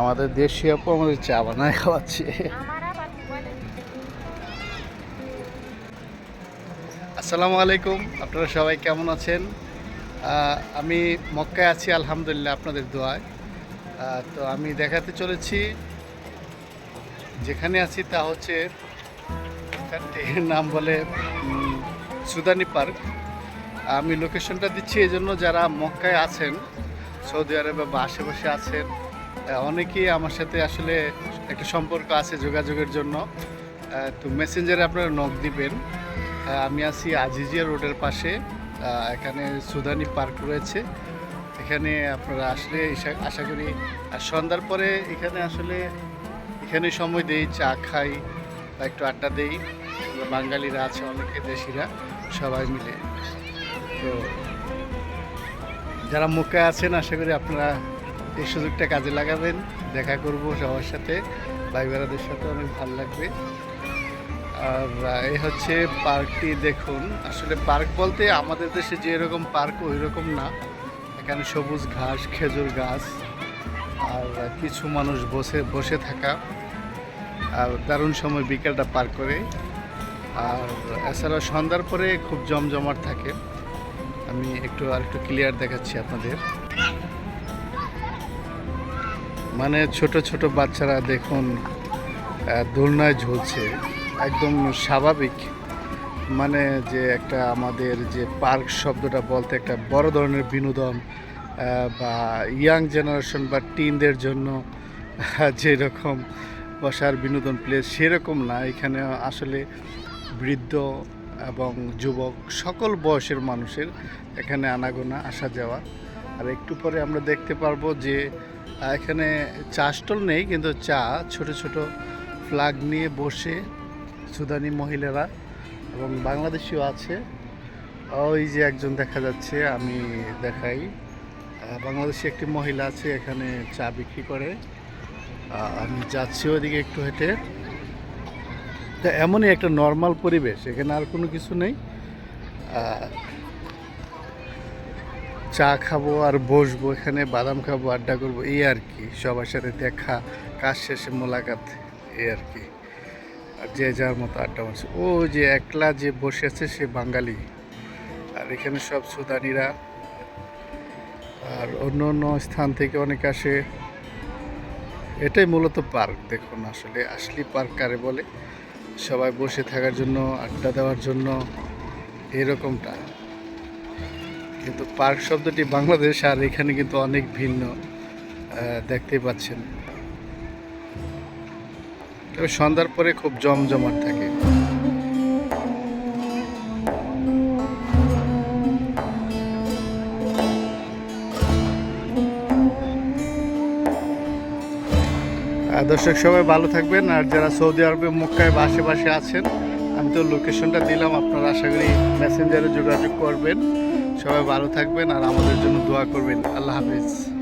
আমাদের দেশীয় আপু আমাদের চা বানায় খাওয়াচ্ছে। আসসালামু আলাইকুম, আপনারা সবাই কেমন আছেন? আমি মক্কায় আছি, আলহামদুলিল্লাহ, আপনাদের দোয়ায়। তো আমি দেখাতে চলেছি যেখানে আছি তা হচ্ছে এখানটির নাম বলে সুদানি পার্ক। আমি লোকেশনটা দিচ্ছি এই জন্য যারা মক্কায় আছেন, সৌদি আরবে বা আশেপাশে আছেন অনেকেই আমার সাথে আসলে একটা সম্পর্ক আছে যোগাযোগের জন্য। তো মেসেঞ্জারে আপনারা নক দিবেন। আমি আছি আজিজিয়া রোডের পাশে। এখানে সুদানি পার্ক রয়েছে। এখানে আপনারা আসলে আশা করি, আর সন্ধ্যার পরে এখানে আসলে এখানে সময় দেই, চা খাই বা একটু আড্ডা দেই। বাঙালিরা আছে, অনেকে দেশিরা, সবাই মিলে। তো যারা মুখে আছেন, আশা করি আপনারা এই সুযোগটা কাজে লাগাবেন। দেখা করব সবার সাথে। ভাই বেড়াদের সাথে অনেক ভালো লাগবে। আর এই হচ্ছে পার্কটি দেখুন। আসলে পার্ক বলতে আমাদের দেশে যে এরকম পার্ক, ওই রকম না। এখানে সবুজ ঘাস, খেজুর গাছ, আর কিছু মানুষ বসে বসে থাকা। আর দারুণ সময় বিকেলটা পার করে। আর এছাড়া সন্ধ্যার পরে খুব জমজমাট থাকে। আমি একটু আর একটু ক্লিয়ার দেখাচ্ছি আপনাদের। মানে ছোট ছোট বাচ্চারা দেখুন দোলনায় ঝুলছে। একদম স্বাভাবিক। মানে যে একটা আমাদের যে পার্ক শব্দটা বলতে একটা বড় ধরনের বিনোদন বা ইয়াং জেনারেশন বা টিনদের জন্য যেরকম বসার বিনোদন প্লেস সেরকম না। এখানে আসলে বৃদ্ধ এবং যুবক সকল বয়সের মানুষের এখানে আনাগোনা, আসা যাওয়া। আর একটু পরে আমরা দেখতে পারব যে এখানে চা স্টল নেই, কিন্তু চা, ছোট ছোট ফ্লাগ নিয়ে বসে সুদানি মহিলারা এবং বাংলাদেশিও আছে। ওই যে একজন দেখা যাচ্ছে, আমি দেখাই। বাংলাদেশি একটি মহিলা আছে, এখানে চা বিক্রি করে। আমি যাচ্ছি ওদিকে একটু হেঁটে। তো এমনই একটা নর্মাল পরিবেশ, এখানে আর কোনো কিছু নেই। চা খাব আর বসবো এখানে, বাদাম খাব, আড্ডা করব, এই আর কি। সবার সাথে দেখা, কাজ শেষে মোলাকাত, এই আর কি। আর যে যার মতো আড্ডা মারছে। ও যে একলা যে বসে আছে, সে বাঙালি। আর এখানে সব সুদানিরা। আর অন্য অন্য স্থান থেকে অনেক আসে। এটাই মূলত পার্ক, দেখুন আসলে, আসলি পার্ক কারে বলে? সবাই বসে থাকার জন্য, আড্ডা দেওয়ার জন্য, এরকমটা। কিন্তু পার্ক শব্দটি বাংলাদেশ আর এখানে কিন্তু অনেক ভিন্ন দেখতে পাচ্ছেন। তবে সন্ধ্যার পরে খুব জমজমাট থাকে। দর্শক সবাই ভালো থাকবেন, আর যারা সৌদি আরবে মক্কায় বা আশেপাশে আছেন, আমি তো লোকেশনটা দিলাম, আপনারা আশা করি মেসেঞ্জারে যোগাযোগ করবেন। সবাই ভালো থাকবেন, আর আমাদের জন্য দোয়া করবেন। আল্লাহ হাফিজ।